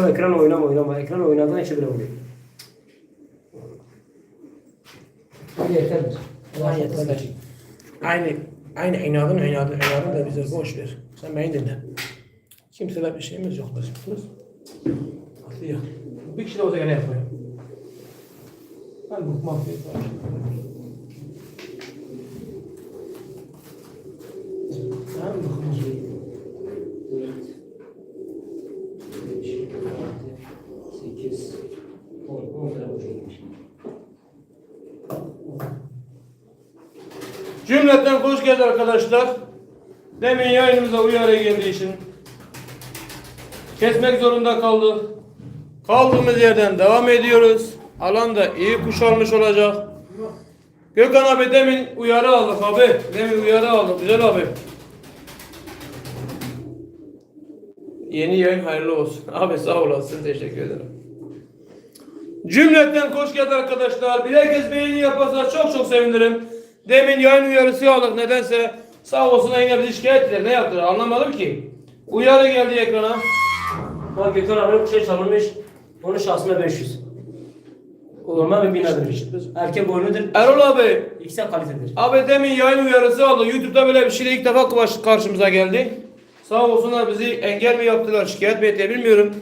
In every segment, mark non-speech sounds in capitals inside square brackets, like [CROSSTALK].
Ya ekran oynama oynama. Ekran oynadığın için bile oluyor. Hadi yeterdir. Allah Aynen yeter. kardeşim. Aynı, aynı inadın inadın inadın da bize boş ver. Sen beni dinle. Kimseler bir şeyimiz yok. Sus. Hadi ya. Bir kişi de olsa gene yapıyor. Ben bu mafya Ben bu Sekiz. On. On tane boş olmuş. Cümleten hoş geldin arkadaşlar. Demin yayınımıza uyarı geldiği için kesmek zorunda kaldık. Kaldığımız yerden devam ediyoruz. Alanda iyi kuş olmuş olacak. Gökhan abi demin uyarı aldık abi. Demin uyarı aldık. Güzel abi. Yeni yayın hayırlı olsun. [LAUGHS] Abi sağ olasın. Teşekkür ederim. Cümleten hoş geldin arkadaşlar. Bir herkes beğeni yaparsa çok çok sevinirim. Demin yayın uyarısı aldık nedense. Sağ olsun yine bizi şikayet ettiler. Ne yaptılar anlamadım ki. Uyarı geldi ekrana. Bak Gökhan abinin kuşa çalınmış. Onun şahsına 500. Normal bir binadır. Erkek boynudur. Erol abi. De kalitedir. Abi demin yayın uyarısı aldık. Youtube'da böyle bir şeyle ilk defa karşımıza geldi. Sağ olsunlar bizi engel mi yaptılar, şikayet mi ettiler bilmiyorum.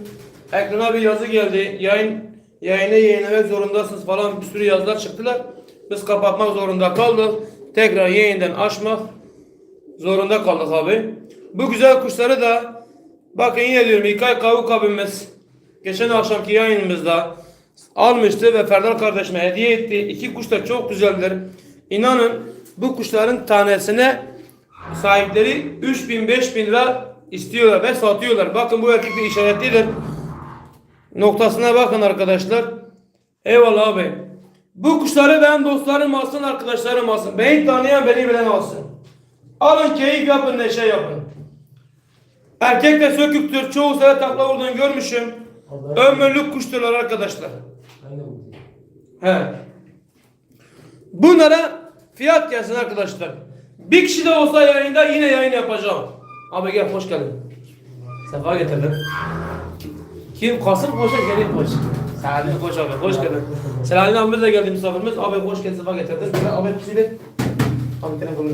Ekrana bir yazı geldi. Yayın yayını yayınlamak zorundasınız falan bir sürü yazılar çıktılar. Biz kapatmak zorunda kaldık. Tekrar yayından açmak zorunda kaldık abi. Bu güzel kuşları da bakın yine diyorum İlkay Kavuk abimiz geçen akşamki yayınımızda almıştı ve Ferdal kardeşime hediye etti. İki kuş da çok güzeldir. İnanın bu kuşların tanesine sahipleri 3000 5000 lira istiyorlar ve satıyorlar. Bakın bu erkek de işaretlidir. Noktasına bakın arkadaşlar. Eyvallah abi. Bu kuşları benim dostlarım alsın, arkadaşlarım alsın. Beni tanıyan beni bilen alsın. Alın keyif yapın, neşe yapın. Erkek de söküktür. Çoğu sene takla vurduğunu görmüşüm. Ömürlük kuşturlar arkadaşlar. He. Bunlara fiyat gelsin arkadaşlar. Bir kişi de olsa yayında yine yayın yapacağım. Abi gel hoş geldin. Sefa getirdin. Kim? Kasım Koç'a gelin Koç. Selam Koç abi hoş geldin. Selahattin abimiz de geldi misafirimiz. Abi hoş geldin sefa getirdin. Gel abi kişiyle. Abi telefonu.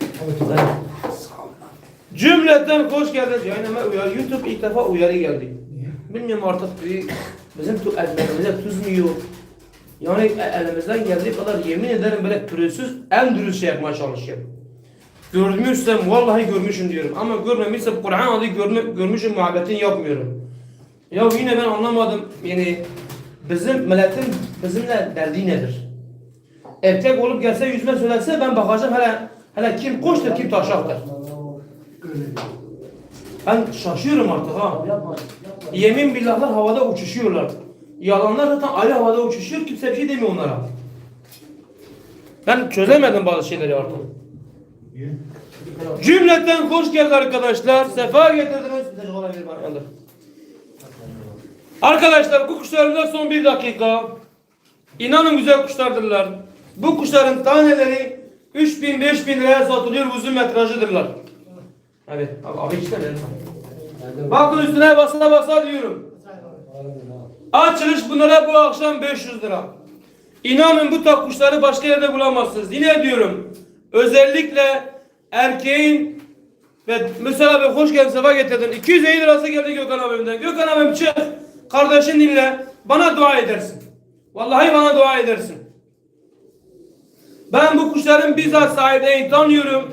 Abi güzel. Cümleten hoş geldiniz. Yani hemen uyarı. YouTube ilk defa uyarı geldi. Bilmiyorum artık bizim tu ezberimize tuzmuyor. Yani e- elimizden geldiği kadar yemin ederim böyle pürüzsüz en dürüst şey yapmaya çalışıyorum. Görmüşsem vallahi görmüşüm diyorum. Ama görmemişsem Kur'an adı görme, görmüşüm muhabbetini yapmıyorum. Ya yine ben anlamadım. Yani bizim milletin bizimle derdi nedir? Erkek olup gelse yüzme söylese ben bakacağım hele hele kim koştur kim taşaktır. Ben şaşıyorum artık ha. Yemin billahlar havada uçuşuyorlar. Yalanlar zaten ayrı havada uçuşuyor. Kimse bir şey demiyor onlara. Ben çözemedim bazı şeyleri artık. Cümleten hoş geldi arkadaşlar. Sefa getirdiniz. Bir de bana. Arkadaşlar bu kuşlarımda son bir dakika. İnanın güzel kuşlardırlar. Bu kuşların taneleri 3000 5000 liraya satılıyor uzun metrajıdırlar. Evet abi, abi işte verin. Bakın üstüne basa basa diyorum. Açılış bunlara bu akşam 500 lira. İnanın bu tak kuşları başka yerde bulamazsınız. Yine diyorum. Özellikle erkeğin ve mesela abi hoş geldin sefa getirdin. 250 lirası geldi Gökhan abimden. Gökhan abim çık. Kardeşin dinle. Bana dua edersin. Vallahi bana dua edersin. Ben bu kuşların bizzat sahiplerini tanıyorum.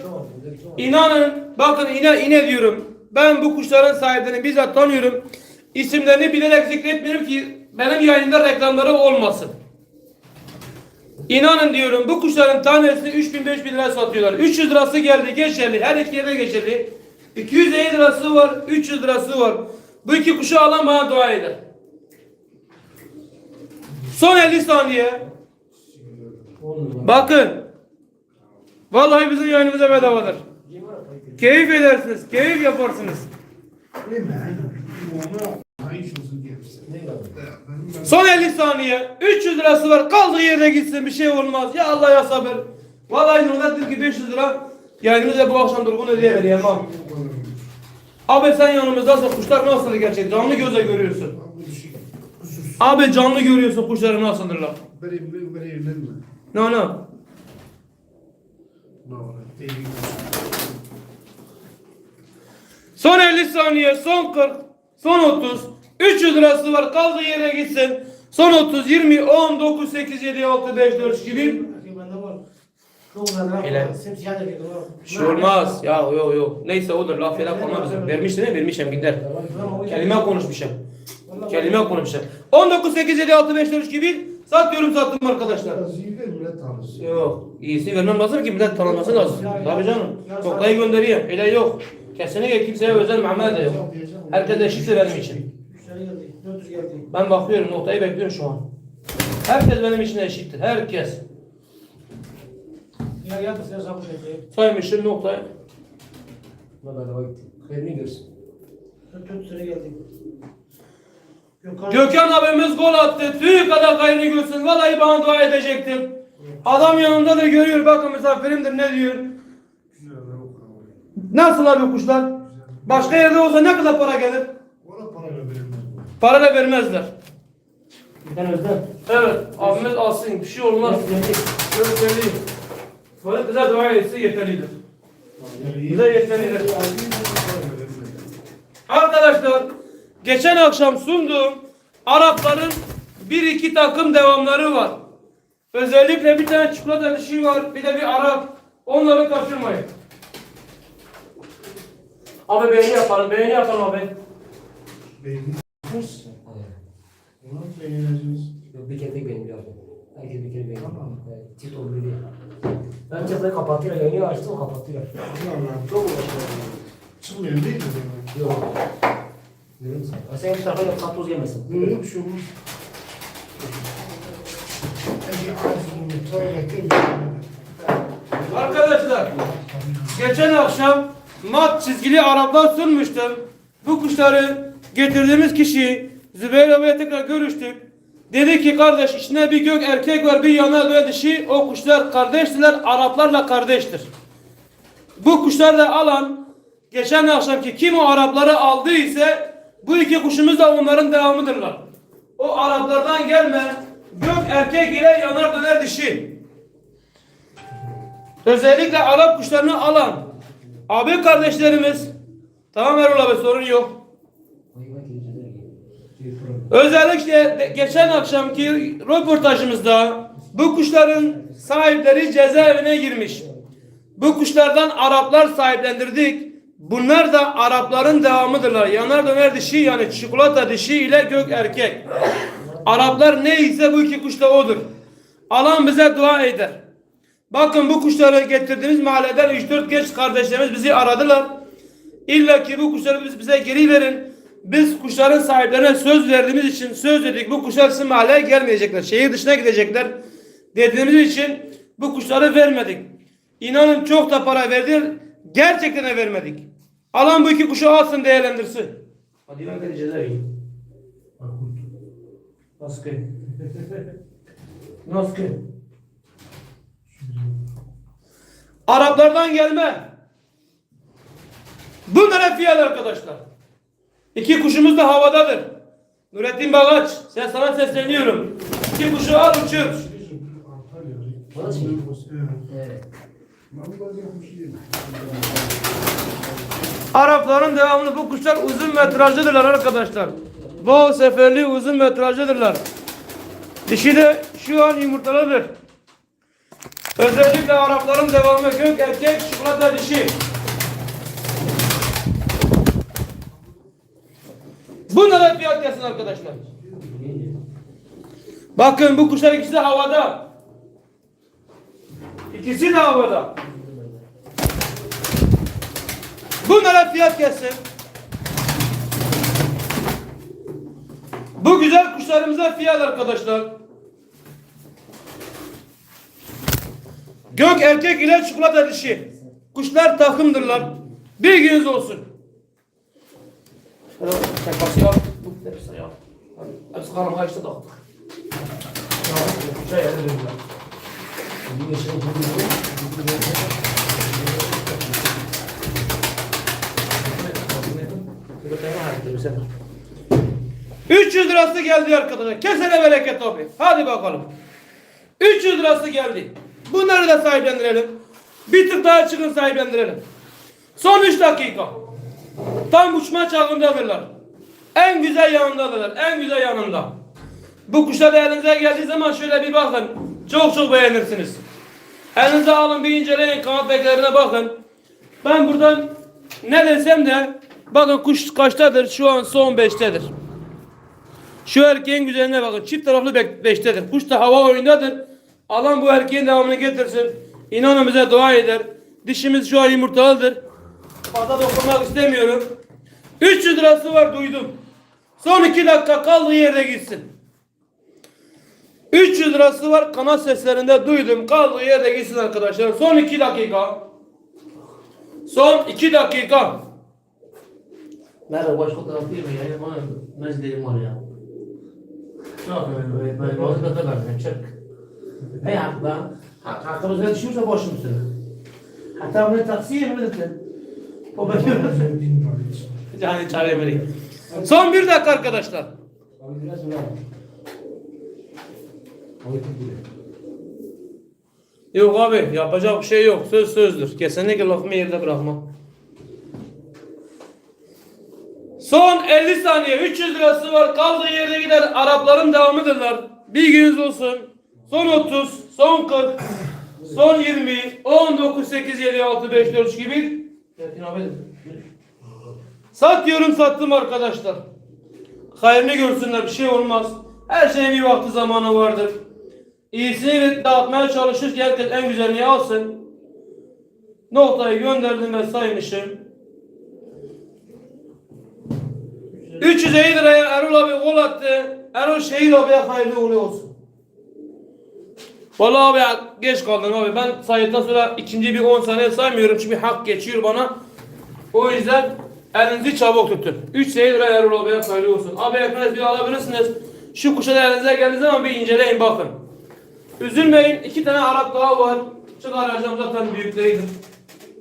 İnanın bakın yine yine diyorum. Ben bu kuşların sahiplerini bizzat tanıyorum. İsimlerini bilerek zikretmiyorum ki benim yayında reklamları olmasın. İnanın diyorum bu kuşların tanesini 3000 5000 lira satıyorlar. 300 lirası geldi geçerli. Her iki yere geçerli. 250 lirası var, 300 lirası var. Bu iki kuşu alan bana dua eder. Son 50 saniye. Bakın. Vallahi bizim yayınımıza bedavadır. Keyif edersiniz, keyif yaparsınız. Son 50 saniye. 300 lirası var. Kaldığı yerde gitsin. Bir şey olmaz. Ya Allah ya sabır. Vallahi Nurdan diyor ki 500 lira. Yayınımızda bu akşam durgun ödeyemeyelim abi. Abi sen yanımızdasın. Kuşlar nasıl gerçek? Canlı gözle görüyorsun. Abi canlı görüyorsun kuşları nasıldırlar. Benim benim benim. Ne ne? Ne var? Değil. Son 50 saniye, son 40, son 30. 300 lirası var. Kaldığı yere gitsin. Son 30, 20, 10, 9, 8, 7, 6, 5, 4, 2, 1. Bende var. Çok güzel. Hele. Simsiyah da geliyor. Bir şey olmaz. Ya yok yok. Neyse odur. Laf kalma bizim. Vermiştin mi? Vermişim gider. Kelime konuşmuşum. Kelime konuşmuşum. 19, 8, 7, 6, 5, 4, 2, 1. Satıyorum sattım arkadaşlar. Millet tanısın. Yok. İyisi vermem lazım ki millet tanıması lazım. Tabii canım. Toplayı göndereyim. Öyle yok. Kesinlikle kimseye özel muamele de yok. Herkes eşitse benim için. 3 tane geldi. 400 geldi. Ben bakıyorum noktayı bekliyorum şu an. Herkes benim için eşittir. Herkes. Saymışım noktayı. Ne bedava gitti. Hayırını görsün. 400 lira geldi. Gökhan. Gökhan abimiz gol attı. Tüy kadar gayrını görsün. Vallahi bana dua edecektim. Adam yanında da görüyor. Bakın misafirimdir ne diyor. Nasıl abi kuşlar? Başka yerde olsa ne kadar para gelir? Para da vermezler. Tane özlem. Evet abimiz alsın. Bir şey olmaz. Göstereyim. Böyle bize dua etse yeterlidir. Bize yeterlidir. Arkadaşlar geçen akşam sunduğum Arapların bir iki takım devamları var. Özellikle bir tane çikolata dişi var, bir de bir Arap. Onları kaçırmayın. Abi beğeni yapalım, beğeni yapalım abi. Yok bir kere tek benim yaptım. Herkes bir kere benim. Tamam. Evet, Çift olur diye. Ben çiftleri kapatıyor. Yayını açtım kapatıyor. Allah çok uğraşıyor. Çıkmıyor değil mi? Yok. Sen bir tarafa kartoz yemesin. Böyle ağzını tuvalete Arkadaşlar geçen akşam mat çizgili Araplar sunmuştum. Bu kuşları getirdiğimiz kişi Zübeyir abiyle tekrar görüştük. Dedi ki kardeş içinde bir gök erkek var bir yana göğe dişi. O kuşlar kardeştiler Araplarla kardeştir. Bu kuşları da alan geçen akşamki kim o Arapları aldı ise bu iki kuşumuz da onların devamıdırlar. O Araplardan gelme gök erkek ile yanar döner dişi. Özellikle Arap kuşlarını alan abi kardeşlerimiz tamam Erol abi sorun yok. Özellikle geçen akşamki röportajımızda bu kuşların sahipleri cezaevine girmiş. Bu kuşlardan Araplar sahiplendirdik. Bunlar da Arapların devamıdırlar. Yanar döner dişi yani çikolata dişi ile gök erkek. Araplar neyse bu iki kuş da odur. Alan bize dua eder. Bakın bu kuşları getirdiğimiz mahalleden 3-4 genç kardeşlerimiz bizi aradılar. İlla ki bu kuşları biz bize geri verin. Biz kuşların sahiplerine söz verdiğimiz için söz dedik. Bu kuşlar sizin mahalleye gelmeyecekler. Şehir dışına gidecekler. Dediğimiz için bu kuşları vermedik. İnanın çok da para verdiler. Gerçekten vermedik. Alan bu iki kuşu alsın değerlendirsin. Hadi ben ki? Nasıl ki? Araplardan gelme. Bunlar hep fiyat arkadaşlar. İki kuşumuz da havadadır. Nurettin Bagaç, sen sana sesleniyorum. İki kuşu al uçur. Bana. Evet. Arapların devamlı bu kuşlar uzun metrajlıdırlar arkadaşlar. Bol seferli uzun metrajlıdırlar. Dişi de şu an yumurtalıdır. Özellikle Arapların devamı gök erkek çikolata dişi. Bunlara fiyat gelsin arkadaşlar. Bakın bu kuşlar ikisi de havada. İkisi de havada. Bunlara fiyat gelsin. Bu güzel kuşlarımıza fiyat arkadaşlar. Gök erkek ile çikolata dişi. Kuşlar takımdırlar. Bilginiz olsun. Hepsi karnım kaçtı da. Şey yedi döndüler. Bir geçen bu gibi. 300 lirası geldi arkadaşlar. Kesene bereket abi. Hadi bakalım. 300 lirası geldi. Bunları da sahiplendirelim. Bir tık daha çıkın sahiplendirelim. Son 3 dakika. Tam uçma çağındadırlar. En güzel yanındadırlar. En güzel yanında. Bu kuşlar elinize geldiği zaman şöyle bir bakın. Çok çok beğenirsiniz. Elinize alın bir inceleyin. Kanat beklerine bakın. Ben buradan ne desem de bakın kuş kaçtadır? Şu an son 5'tedir. Şu erkeğin güzelliğine bakın. Çift taraflı beştedir. Kuş da hava oyundadır. Alan bu erkeğin devamını getirsin. İnanın bize dua eder. Dişimiz şu an yumurtalıdır. Fazla dokunmak istemiyorum. 300 lirası var duydum. Son 2 dakika kaldığı yerde gitsin. 300 lirası var kanat seslerinde duydum. Kaldığı yerde gitsin arkadaşlar. Son 2 dakika. Son 2 dakika. Merhaba başka taraf değil mi ya? Bana mezlerim var ya. Ne yapayım öyle? Ben bazı kata verdim. Çek. Hey hakla. Hak, hakkımızda düşürse boşum üstüne. Hatta bunu taksiye mi dedin? O bakıyor. Yani çare Son 1 dakika arkadaşlar. Abi biraz Yok abi yapacak bir şey yok. Söz sözdür. Kesinlikle lafımı yerde bırakmam. Son 50 saniye 300 lirası var. Kaldığı yerde gider. Arapların devamıdırlar. Bilginiz olsun. Son 30, son 40, son 20, 19, 8, 7, 6, 5, 4, 2, 1. Yakin abi. Satıyorum sattım arkadaşlar. Hayrını görsünler bir şey olmaz. Her şeyin bir vakti zamanı vardır. İyisini dağıtmaya çalışırken herkes en güzelini alsın. Noktayı gönderdim ve saymışım. 350 liraya Erol abi gol attı. Erol Şehir abiye hayırlı uğurlu olsun. Vallahi abi geç kaldın abi. Ben sayıdan sonra ikinci bir 10 saniye saymıyorum çünkü hak geçiyor bana. O yüzden elinizi çabuk tutun. 3 lira Erol abiye hayırlı olsun. Abi hepiniz bir alabilirsiniz. Şu kuşa da elinize geldiği zaman bir inceleyin bakın. Üzülmeyin. iki tane Arap daha var. Çıkaracağım zaten büyükleridir.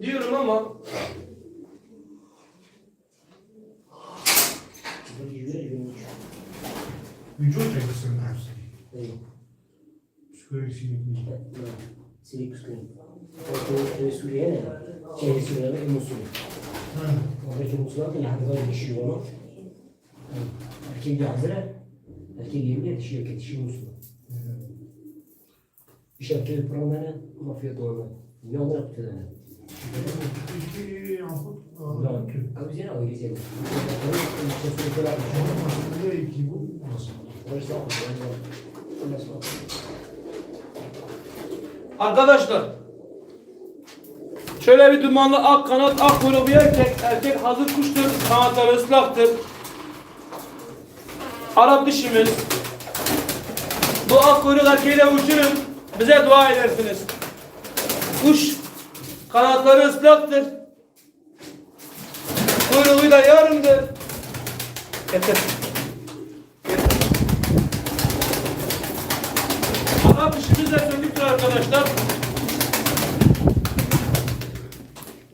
Diyorum ama Vücut çekilsin hepsi. Psikolojisini değil. Silik püskün. O Suriye ne? Şey Suriye ve Musul. Oradaki Musul'a da böyle dişi onu. Erkek hazire. Erkek yemin dişi yok. Dişi Musul. İş erkeği programlarına mafya doğru. Ne onlar yaptı yani? İki yapıp Abi ne o güzel. aslında iki bu nasıl? arkadaşlar şöyle bir dumanlı ak kanat ak kuyruk bir erkek. Erkek hazır kuştur. Kanatları ıslaktır. Arap dişimiz. Bu ak kuyruk erkeği de uçurun. Bize dua edersiniz. Kuş kanatları ıslaktır. Kuyruğu da yarımdır. Getir. Arap dişimiz de söndüktür arkadaşlar.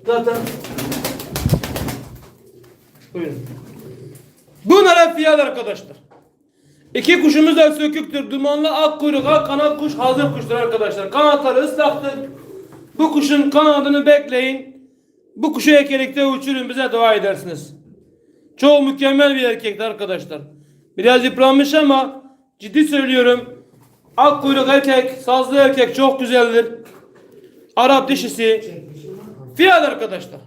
Zaten Buyurun. Bunlar hep fiyat arkadaşlar. İki kuşumuz da söküktür. Dumanlı ak kuyruk, ak kanat kuş hazır kuştur arkadaşlar. Kanatları ıslaktır. Bu kuşun kanadını bekleyin. Bu kuşu ekelikte uçurun bize dua edersiniz. Çok mükemmel bir erkekti arkadaşlar. Biraz yıpranmış ama ciddi söylüyorum. Ak kuyruk erkek, sazlı erkek çok güzeldir. Arap dişisi. Fiyat arkadaşlar.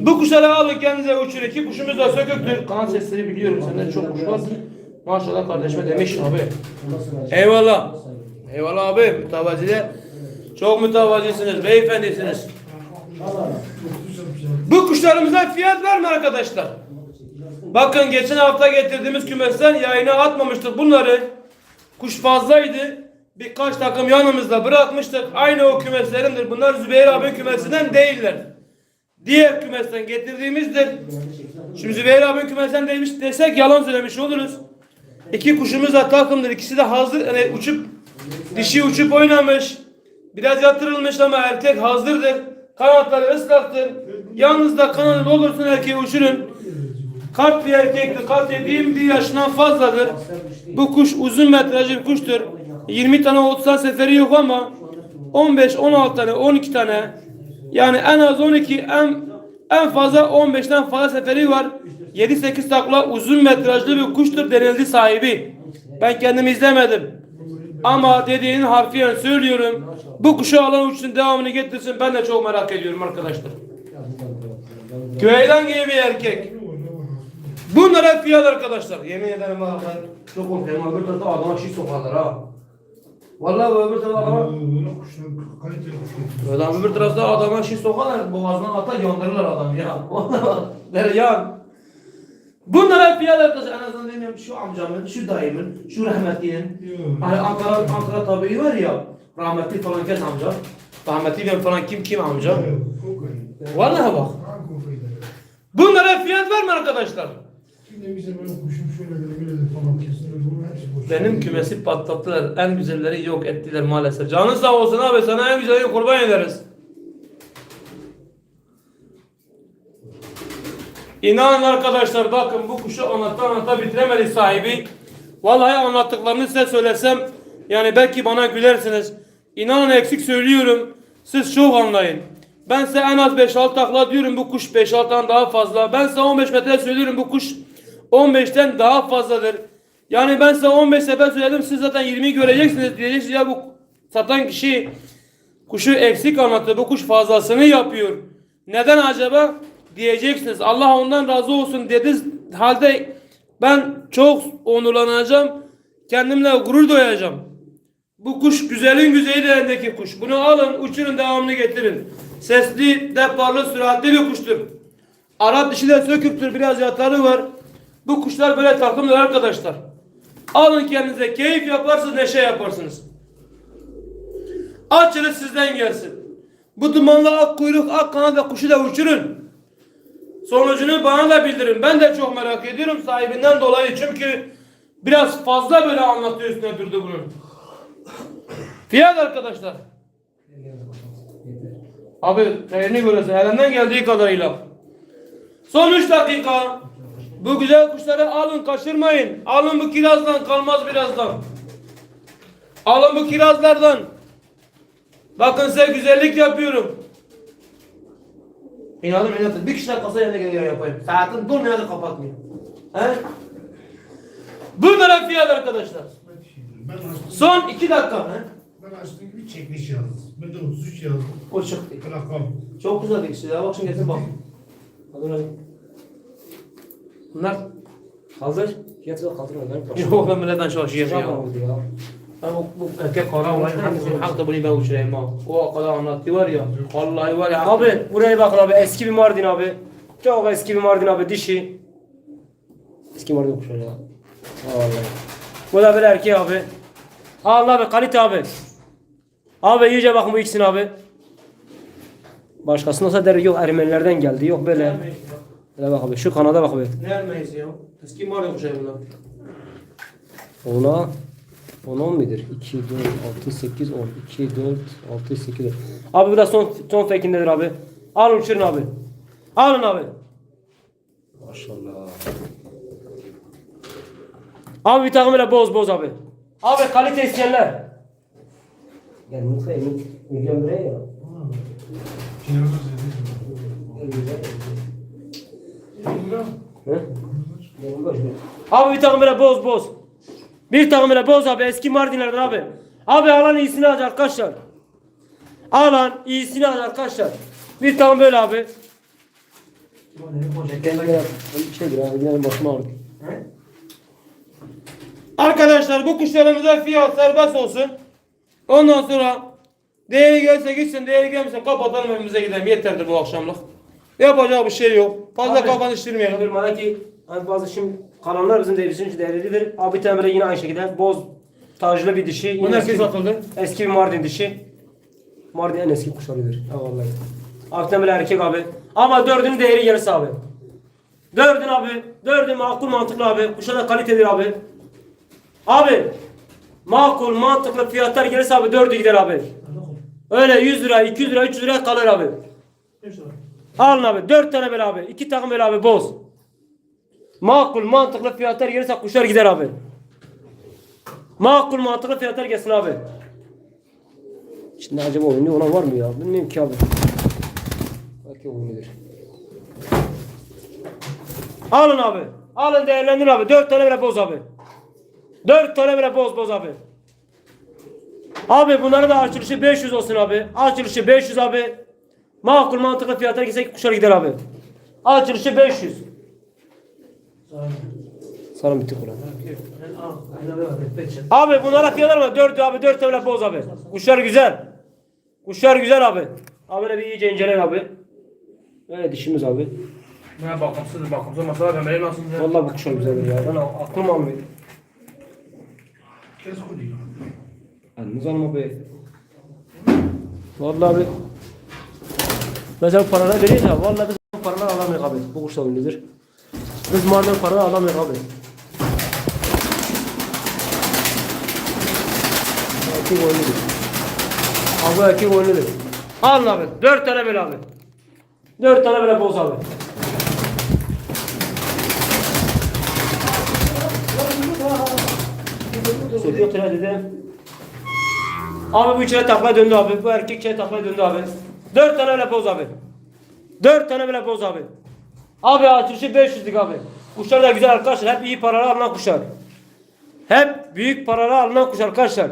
Bu kuşları alın kendinize uçurun. İki kuşumuz da söküktür. Kanat sesleri biliyorum. Sende çok kuş var. Maşallah kardeşime demiş abi. Eyvallah. Eyvallah abi. Mütevazide. Çok mütevazisiniz. Beyefendisiniz. Bu kuşlarımıza fiyat verme arkadaşlar. Bakın geçen hafta getirdiğimiz kümesten yayına atmamıştık bunları. Kuş fazlaydı. Birkaç takım yanımızda bırakmıştık. Aynı o kümeslerindir. Bunlar Zübeyir abi kümesinden değiller. Diğer kümesten getirdiğimizdir. Şimdi Zübeyir abi kümesinden demiş desek yalan söylemiş oluruz. İki kuşumuz da takımdır. İkisi de hazır. Yani uçup dişi uçup oynamış. Biraz yatırılmış ama erkek hazırdır. Kanatları ıslaktır. Yalnız da kanadı doldursun erkeği uçurun. Kart bir erkektir. Kart dediğim bir yaşından fazladır. Bu kuş uzun metrajlı bir kuştur. 20 tane 30 tane seferi yok ama 15, 16 tane, 12 tane yani en az 12 en en fazla 15'ten fazla seferi var. 7-8 takla uzun metrajlı bir kuştur denildi sahibi. Ben kendim izlemedim. Ama dediğinin harfiyen söylüyorum. Bu kuşu alan uçsun devamını getirsin. Ben de çok merak ediyorum arkadaşlar. Köyden gibi bir erkek. Bunlara fiyat arkadaşlar. Yemin ederim ben çok korkuyorum. Öbür tarafta adama şiş sokarlar ha. Vallahi bu öbür tarafta adama Böyle kuşlar kaliteli kuşlar. Adam öbür tarafta adama şiş sokarlar. Boğazına atar yandırırlar adam ya. [LAUGHS] Der yan. Bunlara fiyat arkadaşlar. En azından demiyorum şu amcamın, şu dayımın, şu rahmetlinin. Hani Ankara, Ankara tabii var ya. Rahmetli falan kes amca. Rahmetli ben falan kim kim amca. Vallahi bak. Bunlara fiyat var mı arkadaşlar? Şimdi bize böyle kuşum şöyle böyle böyle falan kesilir. Şey. Benim kümesi patlattılar. En güzelleri yok ettiler maalesef. Canın sağ olsun abi sana en güzelini kurban ederiz. İnanın arkadaşlar bakın bu kuşu anlatta anlatta bitiremedi sahibi. Vallahi anlattıklarını size söylesem yani belki bana gülersiniz. İnanın eksik söylüyorum. Siz çok anlayın. Ben size en az 5-6 takla diyorum bu kuş 5-6'dan daha fazla. Ben size 15 metre söylüyorum bu kuş 15'ten daha fazladır. Yani ben size 15 sefer söyledim siz zaten 20'yi göreceksiniz diyeceksiniz ya bu satan kişi kuşu eksik anlattı bu kuş fazlasını yapıyor. Neden acaba diyeceksiniz. Allah ondan razı olsun dedi halde ben çok onurlanacağım. Kendimle gurur duyacağım. Bu kuş güzelin güzeli değerindeki kuş. Bunu alın, uçurun, devamını getirin. Sesli, deparlı, süratli bir kuştur. Arap dişi de söküktür, biraz yatarı var. Bu kuşlar böyle takımdır arkadaşlar. Alın kendinize, keyif yaparsınız, neşe yaparsınız. Açınız sizden gelsin. Bu dumanlı ak kuyruk, ak kanat kuşu da uçurun. Sonucunu bana da bildirin. Ben de çok merak ediyorum sahibinden dolayı. Çünkü biraz fazla böyle anlatıyor üstüne durdu bunun. Fiyat arkadaşlar. Abi değerini görüyorsun. Elinden geldiği kadarıyla. Son 3 dakika. Bu güzel kuşları alın kaçırmayın. Alın bu kirazdan kalmaz birazdan. Alın bu kirazlardan. Bakın size güzellik yapıyorum. İnadım inadım. Bir kişi kasa yerine geliyor yapayım. Saatin durmayan da kapatmıyor. He? Bunlara fiyat arkadaşlar. Son 2 dakika. He? Ben açtığım gibi çekmiş yalnız. Ben de 33 yazdım. O çıktı. Plakam. Çok güzel ikisi ya. Bak şimdi getir bak. Hadi lan. Bunlar Kaldır. Fiyatı da kaldır onları. [LAUGHS] yok ben milletten çalışıyor Şaka ya. oldu ya. Ben bu erkek kara olayın hangisini hak da bunu ben uçurayım ha. O kadar anlattı var ya. Vallahi var ya. Abi buraya bakın abi eski bir Mardin abi. Çok eski bir Mardin abi dişi. Eski Mardin kuşu ya. Vallahi. Bu da böyle erkeği abi. Allah abi kalite abi. Abi iyice bakın bu ikisini abi. Başkasının olsa der yok Ermenilerden geldi yok böyle. Böyle bak abi şu kanada bak abi. Ne ermeyiz ya? Eski var yok şey bunlar. Ona 10 10 midir? 2 4 6 8 10 2 4 6 8 10. Abi bu da son son fekindedir abi. Alın uçurun abi. Alın abi. Maşallah. Abi bir takım öyle boz boz abi. Abi kalite isteyenler. Yani Musa emin milyon liraya ya. Kirazı dedi. Abi bir takım böyle boz boz. Bir takım böyle boz abi eski Mardinlerden abi. Abi alan iyisini alacak arkadaşlar. Alan iyisini alacak arkadaşlar. Bir takım böyle abi. Arkadaşlar bu kuşlarımıza fiyat serbest olsun. Ondan sonra değeri gelse gitsin, değeri gelmesin kapatalım evimize gidelim. Yeterdir bu akşamlık. Yapacak bir şey yok. Fazla Abi. kafanı iştirmeyelim. Bir bana ki hani bazı şimdi kalanlar bizim devrimizin için değerlidir. Abi böyle yine aynı şekilde boz tajlı bir dişi. Eski, kim satıldı? eski bir Mardin dişi. Mardin en eski kuşlarıdır. Ha vallahi. Abi böyle erkek abi. Ama dördünün değeri yarısı abi. Dördün abi. Dördün makul mantıklı abi. Kuşa da kalitedir abi. Abi. Makul mantıklı fiyatlar gelirse abi dördü gider abi. Öyle 100 lira, 200 lira, 300 lira kalır abi. Beş lira. Alın abi. Dört tane abi. iki takım abi boz. Makul mantıklı fiyatlar gelirse kuşlar gider abi. Makul mantıklı fiyatlar gelsin abi. Şimdi acaba oyunu olan var mı ya? Bilmiyorum ki abi. Belki oynuyor. Alın abi. Alın değerlendirin abi. Dört tane bile boz abi. Dört tane bile boz boz abi. Abi bunları da açılışı 500 olsun abi. Açılışı 500 abi. Makul mantıklı fiyatlar gitsek kuşlar gider abi. Açılışı 500. Sağ olun. Sana bitti. Bekle. Abi bunlara fiyatlar mı? 4 abi 4 tane boz abi. Kuşlar güzel. Kuşlar güzel abi. Abi bir iyice incelen abi. Böyle dişimiz abi. Ne bakımsız bakımsız mesela ben benim nasıl Vallahi bu kuşlar güzel ya. Ben aklım almıyor. Kes kuruyor. Yalnız alma be. Vallahi abi. Mesela paralar veriyor ya. Vallahi biz paralar alamıyoruz abi. Bu kuşlar ünlüdür. Biz madem paralar alamıyoruz abi. Erkek oyunludur. Abi erkek oyunludur. Alın abi. Dört tane böyle abi. Dört tane böyle boz abi. Söylüyor tane dedim. Abi bu içine taklaya döndü abi. Bu erkek içine taklaya döndü abi. Dört tane bile boz abi. Dört tane bile boz abi. Abi açılışı 500'lük abi. Kuşlar da güzel arkadaşlar. Hep iyi paralar alınan kuşlar. Hep büyük paralar alınan kuşlar arkadaşlar.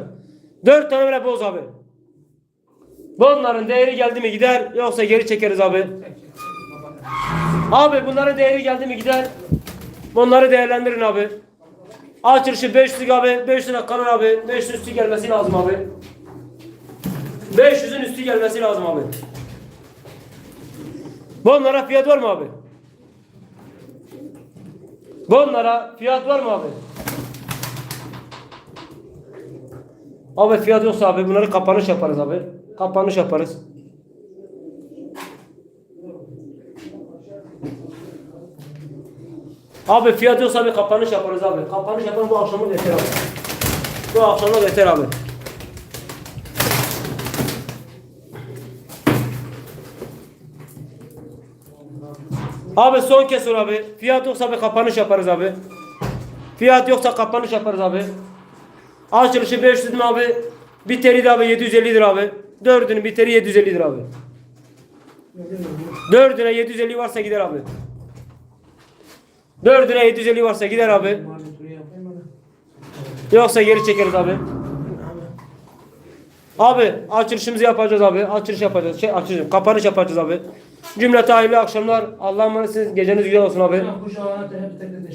Dört tane bile boz abi. Bunların değeri geldi mi gider yoksa geri çekeriz abi. Abi bunların değeri geldi mi gider. Bunları değerlendirin abi. Açılışı 500'lük abi. 500 lira kalır abi. 500 üstü gelmesi lazım abi. 500'ün üstü gelmesi lazım abi. Bunlara fiyat var mı abi? Bunlara fiyat var mı abi? Abi fiyat yoksa abi bunları kapanış yaparız abi. Kapanış yaparız. Abi fiyat yoksa abi kapanış yaparız abi. Kapanış yapan bu akşamı yeter abi. Bu akşamı yeter abi. Abi son kez sor abi. Fiyat yoksa abi kapanış yaparız abi. Fiyat yoksa kapanış yaparız abi. Açılışı 500 mi abi? Biteri de abi 750 lira abi. Dördünün biteri 750 lira abi. Dördüne 750 varsa gider abi. Dördüne 750 varsa gider abi. Yoksa geri çekeriz abi. Abi açılışımızı yapacağız abi. Açılış yapacağız. Şey açılış, kapanış yapacağız abi. Cümlete hayırlı akşamlar. Allah'a emanetsiniz. Geceniz güzel olsun abi.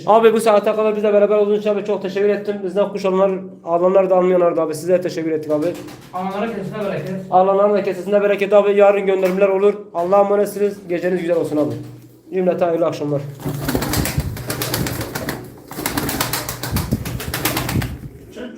Abi bu saate kadar bizle beraber olduğunuz için abi çok teşekkür ettim. Bizden kuş alanlar, alanlar da almayanlar da abi. Size teşekkür ettik abi. Anlara kesine bereket. Alanların da kesesinde bereket abi. Yarın göndermeler olur. Allah'a emanetsiniz. Geceniz güzel olsun abi. Cümlete hayırlı akşamlar. Sen